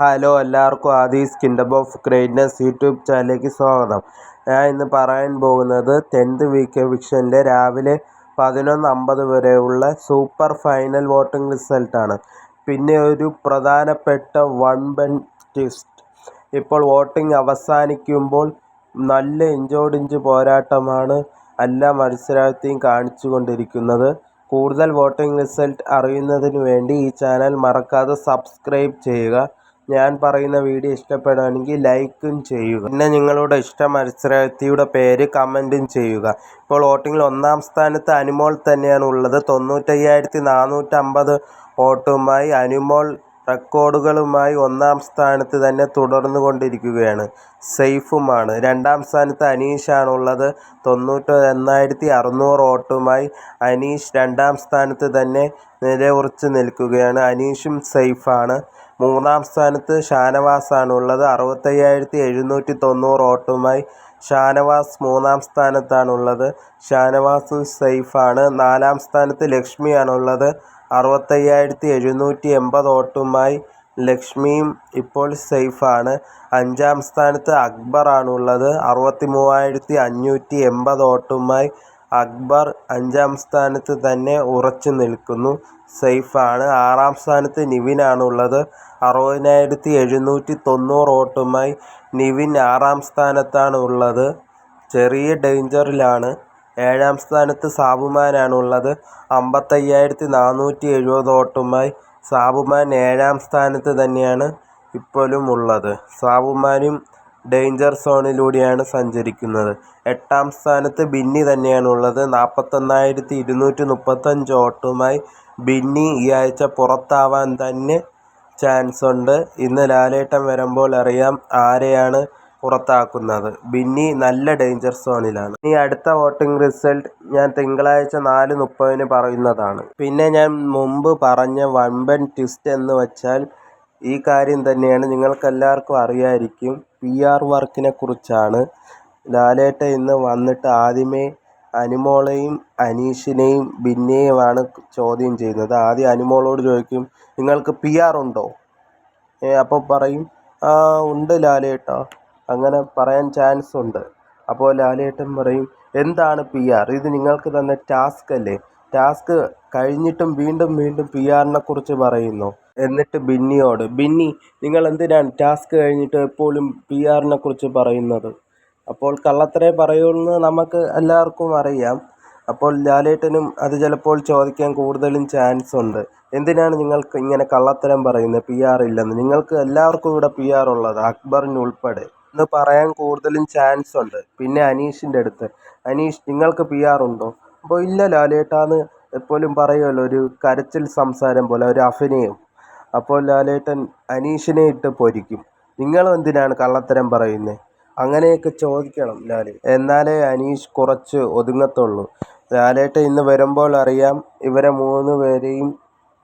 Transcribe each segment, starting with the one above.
Hello എല്ലാവർക്കും Aadhi's kingdom of greatness YouTube ചാനലിലേക്ക് സ്വാഗതം. ഞാൻ ഇന്ന് പറയാൻ പോകുന്നത് ടെൻത്ത് വീക്ക് വിക്ഷന്റെ രാവിലെ പതിനൊന്ന് അമ്പത് വരെയുള്ള സൂപ്പർ ഫൈനൽ വോട്ടിംഗ് റിസൾട്ടാണ് പിന്നെ ഒരു പ്രധാനപ്പെട്ട വൺ ബെൻ ട്വിസ്റ്റ്. ഇപ്പോൾ വോട്ടിംഗ് അവസാനിക്കുമ്പോൾ നല്ല ഇഞ്ചോടിഞ്ച് പോരാട്ടമാണ് എല്ലാ മത്സരാർത്ഥിയും കാണിച്ചു കൊണ്ടിരിക്കുന്നത്. കൂടുതൽ വോട്ടിംഗ് റിസൾട്ട് അറിയുന്നതിന് വേണ്ടി ഈ ചാനൽ മറക്കാതെ സബ്സ്ക്രൈബ് ചെയ്യുക. ഞാൻ പറയുന്ന വീഡിയോ ഇഷ്ടപ്പെടുകയാണെങ്കിൽ ലൈക്കും ചെയ്യുക. പിന്നെ നിങ്ങളുടെ ഇഷ്ട മത്സരാർത്ഥിയുടെ പേര് കമന്റും ചെയ്യുക. ഇപ്പോൾ വോട്ടിങ്ങിൽ ഒന്നാം സ്ഥാനത്ത് അനുമോൾ തന്നെയാണ് ഉള്ളത്. തൊണ്ണൂറ്റയ്യായിരത്തി നാനൂറ്റമ്പത് വോട്ടുമായി അനുമോൾ റെക്കോർഡുകളുമായി ഒന്നാം സ്ഥാനത്ത് തന്നെ തുടർന്നു കൊണ്ടിരിക്കുകയാണ് സെയ്ഫുമാണ്. രണ്ടാം സ്ഥാനത്ത് അനീഷാണുള്ളത്. തൊണ്ണൂറ്റി എണ്ണായിരത്തി അറുന്നൂറ് വോട്ടുമായി അനീഷ് രണ്ടാം സ്ഥാനത്ത് തന്നെ നിലയുറച്ച് നിൽക്കുകയാണ്. അനീഷും സെയ്ഫാണ്. മൂന്നാം സ്ഥാനത്ത് ഷാനവാസാണുള്ളത്. അറുപത്തയ്യായിരത്തി എഴുന്നൂറ്റി തൊണ്ണൂറ് വോട്ടുമായി ഷാനവാസ് മൂന്നാം സ്ഥാനത്താണുള്ളത്. ഷാനവാസും സെയ്ഫാണ് നാലാം സ്ഥാനത്ത് ലക്ഷ്മിയാണുള്ളത്. അറുപത്തയ്യായിരത്തി എഴുന്നൂറ്റി എൺപത് വോട്ടുമായി ലക്ഷ്മിയും ഇപ്പോൾ സെയ്ഫാണ് അഞ്ചാം സ്ഥാനത്ത് അക്ബറാണുള്ളത്. അറുപത്തി മൂവായിരത്തി അഞ്ഞൂറ്റി എൺപത് വോട്ടുമായി അക്ബർ അഞ്ചാം സ്ഥാനത്ത് തന്നെ ഉറച്ചു നിൽക്കുന്നു. സെയ്ഫാണ് ആറാം സ്ഥാനത്ത് നിവിനാണുള്ളത്. അറുപതിനായിരത്തി എഴുന്നൂറ്റി തൊണ്ണൂറ് വോട്ടുമായി നിവിൻ ആറാം സ്ഥാനത്താണ് ഉള്ളത് ചെറിയ ഡേഞ്ചറിലാണ് ഏഴാം സ്ഥാനത്ത് സാബുമാനാണുള്ളത്. അമ്പത്തയ്യായിരത്തി നാനൂറ്റി എഴുപത് വോട്ടുമായി സാബുമാൻ ഏഴാം സ്ഥാനത്ത് തന്നെയാണ് ഇപ്പോഴും ഉള്ളത്. സാബുമാനും ഡേഞ്ചർ സോണിലൂടെയാണ് സഞ്ചരിക്കുന്നത്. എട്ടാം സ്ഥാനത്ത് ബിന്നി തന്നെയാണുള്ളത്. നാൽപ്പത്തൊന്നായിരത്തി ഇരുന്നൂറ്റി മുപ്പത്തഞ്ച് വോട്ടുമായി ബിന്നി ഈ ആഴ്ച പുറത്താവാൻ തന്നെ ചാൻസ് ഉണ്ട് ഇന്ന് ലാലേട്ടൻ വരുമ്പോൾ അറിയാം ആരെയാണ് പുറത്താക്കുന്നത്. ബിന്നി നല്ല ഡേഞ്ചർ സോണിലാണ്. ഇനി അടുത്ത വോട്ടിംഗ് റിസൾട്ട് ഞാൻ തിങ്കളാഴ്ച നാല് മുപ്പതിന് പറയുന്നതാണ്. പിന്നെ ഞാൻ മുമ്പ് പറഞ്ഞ വമ്പൻ ട്വിസ്റ്റ് എന്ന് വെച്ചാൽ ഈ കാര്യം തന്നെയാണ് നിങ്ങൾക്കെല്ലാവർക്കും അറിയാമായിരിക്കും പി ആർ വർക്കിനെ കുറിച്ചാണ്. ലാലേട്ട ഇന്ന് വന്നിട്ട് ആദ്യമേ അനുമോളെയും അനീഷിനെയും ബിന്നെയുമാണ് ചോദ്യം ചെയ്യുന്നത് ആദ്യം അനുമോളോട് ചോദിക്കും നിങ്ങൾക്ക് പി ആർ ഉണ്ടോ? അപ്പോൾ പറയും ആ ഉണ്ട് ലാലേട്ട. അങ്ങനെ പറയാൻ ചാൻസ് ഉണ്ട്. അപ്പോൾ ലാലേട്ടൻ പറയും എന്താണ് പി ആർ? ഇത് നിങ്ങൾക്ക് തന്ന ടാസ്ക് അല്ലേ? ടാസ്ക് കഴിഞ്ഞിട്ടും വീണ്ടും വീണ്ടും പി ആറിനെ കുറിച്ച് പറയുന്നു. എന്നിട്ട് ബിന്നിയോട് ബിന്നി നിങ്ങൾ എന്തിനാണ് ടാസ്ക് കഴിഞ്ഞിട്ട് എപ്പോഴും പി ആറിനെ കുറിച്ച് പറയുന്നത്? അപ്പോൾ കള്ളത്തരേ പറയുമെന്ന് നമുക്ക് എല്ലാവർക്കും അറിയാം. അപ്പോൾ ലാലേട്ടനും അത് ചിലപ്പോൾ ചോദിക്കാൻ കൂടുതലും ചാൻസ് ഉണ്ട്. എന്തിനാണ് നിങ്ങൾക്ക് ഇങ്ങനെ കള്ളത്തരം പറയുന്നത്? പി ആർ ഇല്ലെന്ന്. നിങ്ങൾക്ക് എല്ലാവർക്കും ഇവിടെ പി ആർ ഉള്ളത് അക്ബറിന് ഉൾപ്പെടെ. എന്ന് പറയാൻ കൂടുതലും ചാൻസ് ഉണ്ട്. പിന്നെ അനീഷിന്റെ അടുത്ത് അനീഷ് നിങ്ങൾക്ക് പി ആർ ഉണ്ടോ? അപ്പോൾ ഇല്ല ലാലേട്ടാന്ന് എപ്പോഴും പറയുമല്ലോ ഒരു കരച്ചിൽ സംസാരം പോലെ ഒരു അഭിനയം. അപ്പോൾ ലാലേട്ടൻ അനീഷിനെ ഇട്ട് പൊരിക്കും. നിങ്ങൾ എന്തിനാണ് കള്ളത്തരം പറയുന്നത് അങ്ങനെയൊക്കെ ചോദിക്കണം ലാൽ. എന്നാലേ അനീഷ് കുറച്ച് ഒതുങ്ങത്തുള്ളൂ. ലാലേട്ടൻ ഇന്ന് വരുമ്പോൾ അറിയാം ഇവരെ മൂന്ന് പേരെയും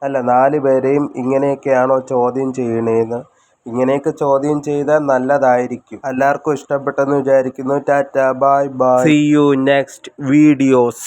അല്ല നാല് പേരെയും ഇങ്ങനെയൊക്കെയാണോ ചോദ്യം ചെയ്യണേന്ന്. ഇങ്ങനെയൊക്കെ ചോദ്യം ചെയ്താൽ നല്ലതായിരിക്കും. എല്ലാവർക്കും ഇഷ്ടപ്പെട്ടെന്ന് വിചാരിക്കുന്നു. Tata bye bye. See you next videos